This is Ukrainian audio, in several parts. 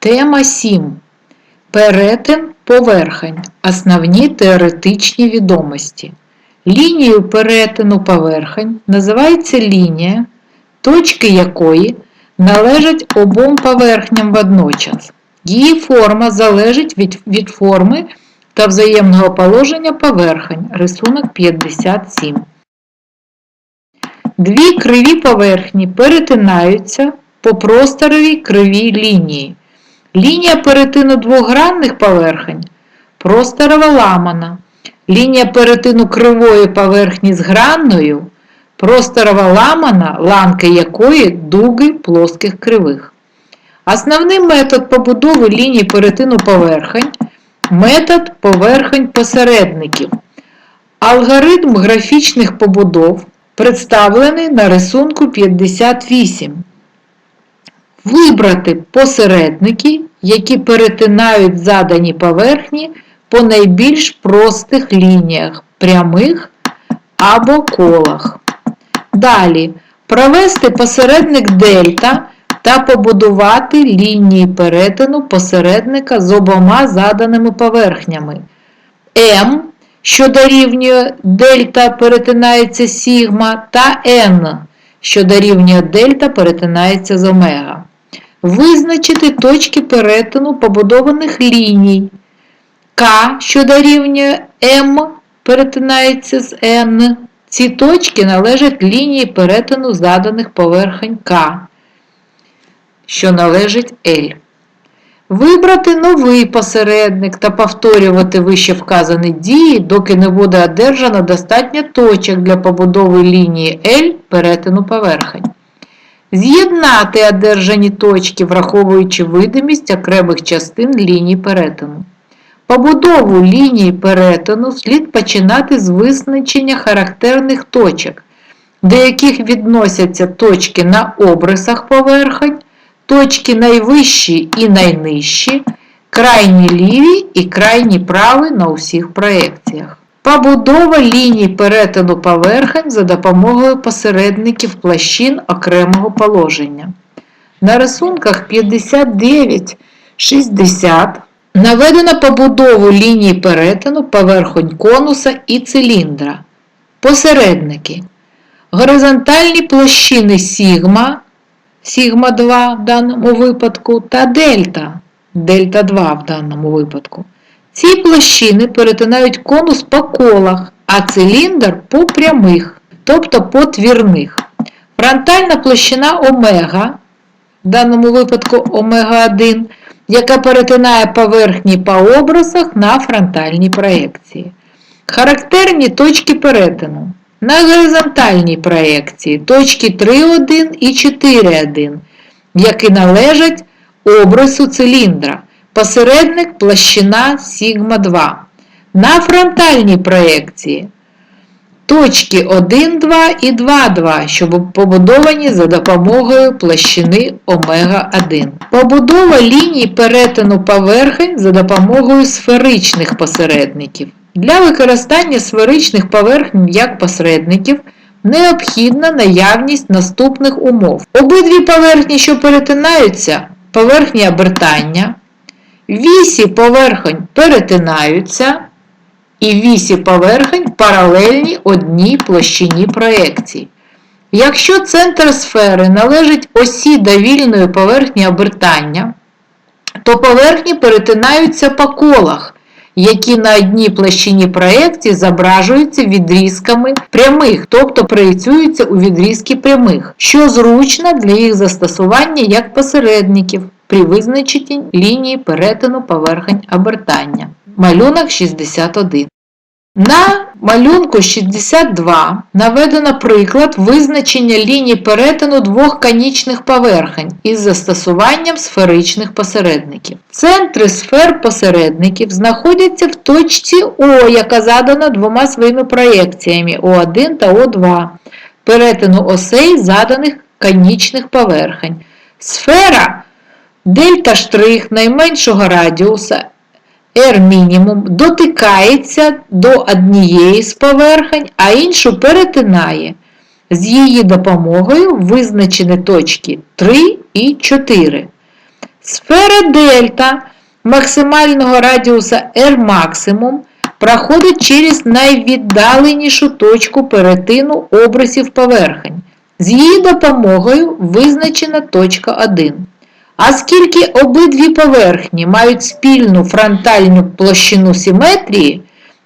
Тема 7. Перетин поверхень. Основні теоретичні відомості. Лінією перетину поверхень називається лінія, точки якої належать обом поверхням водночас. Її форма залежить від, від форми та взаємного положення поверхень. Рисунок 57. Дві криві поверхні перетинаються по просторовій кривій лінії. Лінія перетину двогранних поверхень просторова ламана. Лінія перетину кривої поверхні з гранною просторова ламана, ланки якої дуги плоских кривих. Основний метод побудови лінії перетину поверхень метод поверхень посередників. Алгоритм графічних побудов представлений на рисунку 58. Вибрати посередники, які перетинають задані поверхні по найбільш простих лініях, прямих або колах. Далі провести посередник дельта та побудувати лінії перетину посередника з обома заданими поверхнями. М, що дорівнює дельта перетинається сігма, та N, що дорівнює дельта перетинається з омега. Визначити точки перетину побудованих ліній. К, що дорівнює М, перетинається з N. Ці точки належать лінії перетину заданих поверхень К, що належить L. Вибрати новий посередник та повторювати вище вказані дії, доки не буде одержано достатньо точок для побудови лінії L перетину поверхень. З'єднати одержані точки, враховуючи видимість окремих частин лінії перетину. Побудову лінії перетину слід починати з визначення характерних точок, до яких відносяться точки на обрисах поверхень, точки найвищі і найнижчі, крайні ліві і крайні праві на усіх проекціях. Побудова ліній перетину поверхень за допомогою посередників площин окремого положення. На рисунках 59-60 наведено побудову лінії перетину поверхонь конуса і циліндра. Посередники. Горизонтальні площини сігма, сігма 2 в даному випадку, та дельта, дельта 2 в даному випадку. Ці площини перетинають конус по колах, а циліндр по прямих, тобто по твірних. Фронтальна площина омега, в даному випадку омега 1, яка перетинає поверхні по образах на фронтальній проєкції. Характерні точки перетину. На горизонтальній проєкції точки 3,1 і 4,1, які належать обрису циліндра. Посередник площина сігма 2. На фронтальній проєкції точки 1, 2 і 2, 2, що побудовані за допомогою площини омега 1. Побудова ліній перетину поверхень за допомогою сферичних посередників. Для використання сферичних поверхень як посередників необхідна наявність наступних умов. Обидві поверхні, що перетинаються, поверхні обертання, вісі поверхонь перетинаються, і вісі поверхень паралельні одній площині проекцій. Якщо центр сфери належить осі довільної поверхні обертання, то поверхні перетинаються по колах, які на одній площині проекції зображуються відрізками прямих, тобто проєцюються у відрізки прямих, що зручно для їх застосування як посередників при визначенні лінії перетину поверхень обертання. Малюнок 61. На малюнку 62 наведено приклад визначення ліній перетину двох конічних поверхень із застосуванням сферичних посередників. Центри сфер посередників знаходяться в точці О, яка задана двома своїми проєкціями О1 та О2, перетину осей заданих конічних поверхень. Сфера дельта штрих найменшого радіуса R мінімум дотикається до однієї з поверхень, а іншу перетинає. З її допомогою визначені точки 3 і 4. Сфера дельта максимального радіуса R максимум проходить через найвіддаленішу точку перетину обрисів поверхень. З її допомогою визначена точка 1. Оскільки обидві поверхні мають спільну фронтальну площину симетрії,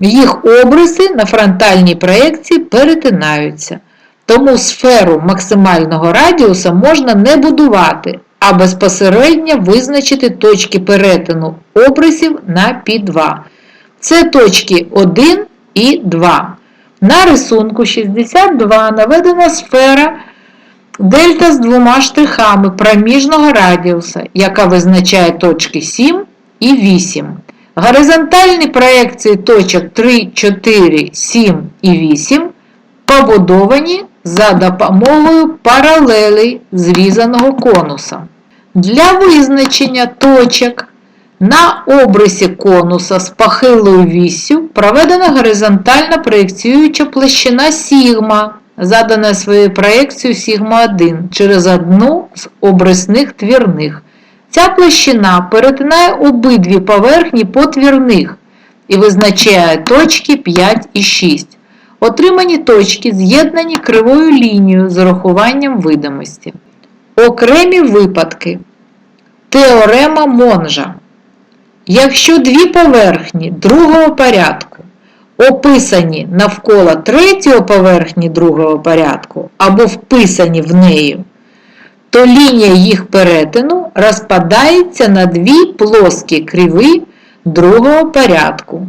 їх обриси на фронтальній проекції перетинаються. Тому сферу максимального радіуса можна не будувати, а безпосередньо визначити точки перетину обрисів на Пі2. Це точки 1 і 2. На рисунку 62 наведена сфера дельта з двома штрихами проміжного радіуса, яка визначає точки 7 і 8. Горизонтальні проекції точок 3, 4, 7 і 8 побудовані за допомогою паралелей зрізаного конуса. Для визначення точок на обрисі конуса з похилою вісю проведена горизонтальна проєкціююча площина сігма, задана своєю проєкцією сігма 1 через одну з обрисних твірних. Ця площина перетинає обидві поверхні потвірних і визначає точки 5 і 6. Отримані точки з'єднані кривою лінією з урахуванням видимості. Окремі випадки. Теорема Монжа. Якщо дві поверхні другого порядку описані навколо третього поверхні другого порядку або вписані в неї, то лінія їх перетину розпадається на дві плоскі криви другого порядку.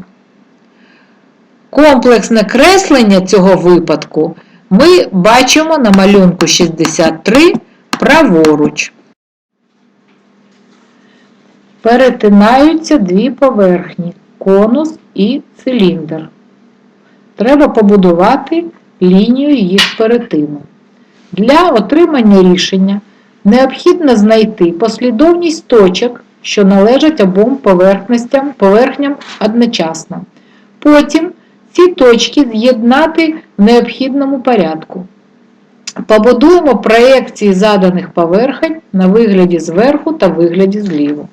Комплексне креслення цього випадку ми бачимо на малюнку 63 праворуч. Перетинаються дві поверхні конус і циліндр. Треба побудувати лінію їх перетину. Для отримання рішення необхідно знайти послідовність точок, що належать обом поверхностям, поверхням одночасно. Потім ці точки з'єднати в необхідному порядку. Побудуємо проекції заданих поверхень на вигляді зверху та вигляді зліву.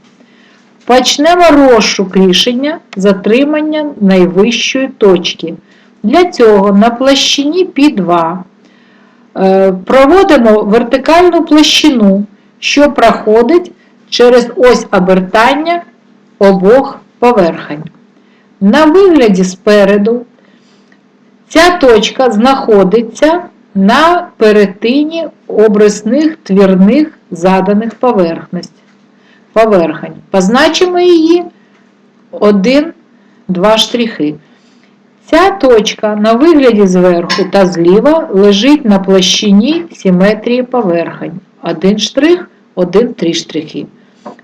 Почнемо розшук рішення затримання найвищої точки. Для цього на площині Пі2 е, проводимо вертикальну площину, що проходить через ось обертання обох поверхень. На вигляді спереду ця точка знаходиться на перетині обрисних твірних заданих поверхностей поверхень. Позначимо її 1, 2 штрихи. Ця точка на вигляді зверху та зліва лежить на площині симетрії поверхень. Один штрих, один три штрихи.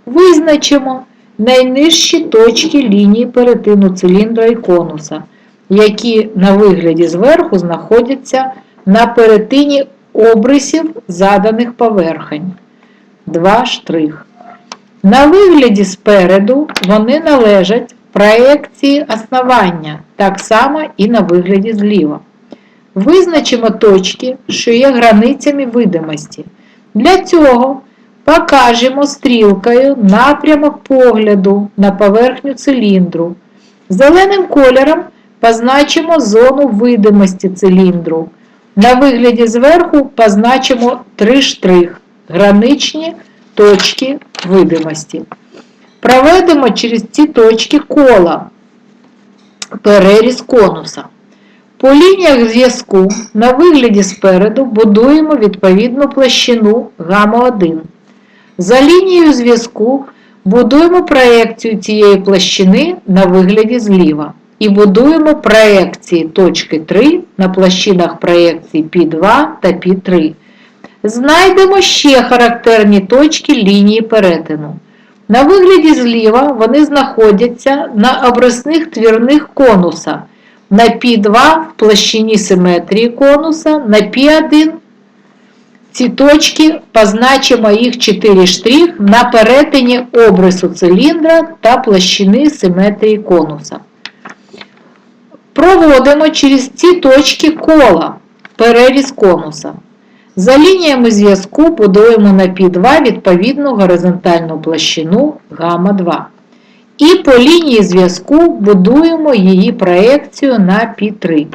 Визначимо найнижчі точки лінії перетину циліндра і конуса, які на вигляді зверху знаходяться на перетині обрисів заданих поверхень. Два штрих. На вигляді спереду вони належать проекції основання, так само і на вигляді зліва. Визначимо точки, що є границями видимості. Для цього покажемо стрілкою напрямок погляду на поверхню циліндру. Зеленим кольором позначимо зону видимості циліндру. На вигляді зверху позначимо три штрих, граничні точки видимості. Проведемо через ці точки кола переріз конуса. По лініях зв'язку на вигляді спереду будуємо відповідну площину гамма-1. За лінією зв'язку будуємо проекцію цієї площини на вигляді зліва. І будуємо проекції точки 3 на площинах проекції Пі2 та Пі3. Знайдемо ще характерні точки лінії перетину. На вигляді зліва вони знаходяться на обрисних твірних конуса. На Пі2 в площині симетрії конуса, на Пі1 ці точки позначимо їх 4 штрих на перетині обрису циліндра та площини симетрії конуса. Проводимо через ці точки кола переріз конуса. За лініями зв'язку будуємо на Пі2 відповідну горизонтальну площину гамма-2. І по лінії зв'язку будуємо її проекцію на Пі3.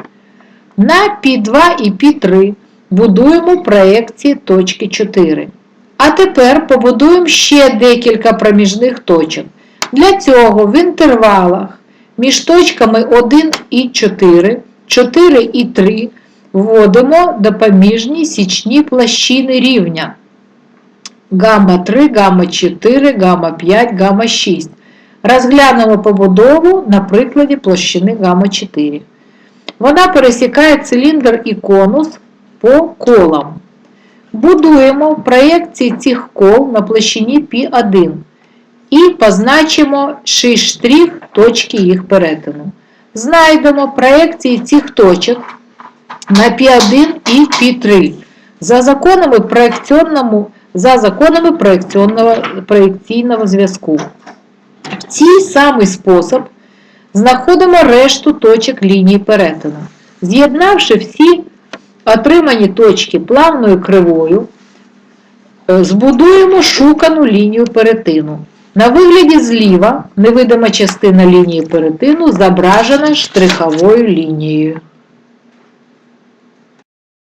На Пі2 і Пі3 будуємо проекції точки 4. А тепер побудуємо ще декілька проміжних точок. Для цього в інтервалах між точками 1 і 4, 4 і 3 вводимо допоміжні січні площини рівня гамма 3, гамма 4, гамма 5, гамма 6. Розглянемо побудову на прикладі площини гамма 4. Вона пересікає циліндр і конус по колам. Будуємо проєкції цих кол на площині π1 і позначимо 6 штрих точки їх перетину. Знайдемо проєкції цих точок на π1 і π3 за законами проекційному, за законами проекційного, зв'язку. В цій самий спосіб знаходимо решту точок лінії перетину. З'єднавши всі отримані точки плавною кривою, е, збудуємо шукану лінію перетину. На вигляді зліва невидима частина лінії перетину зображена штриховою лінією.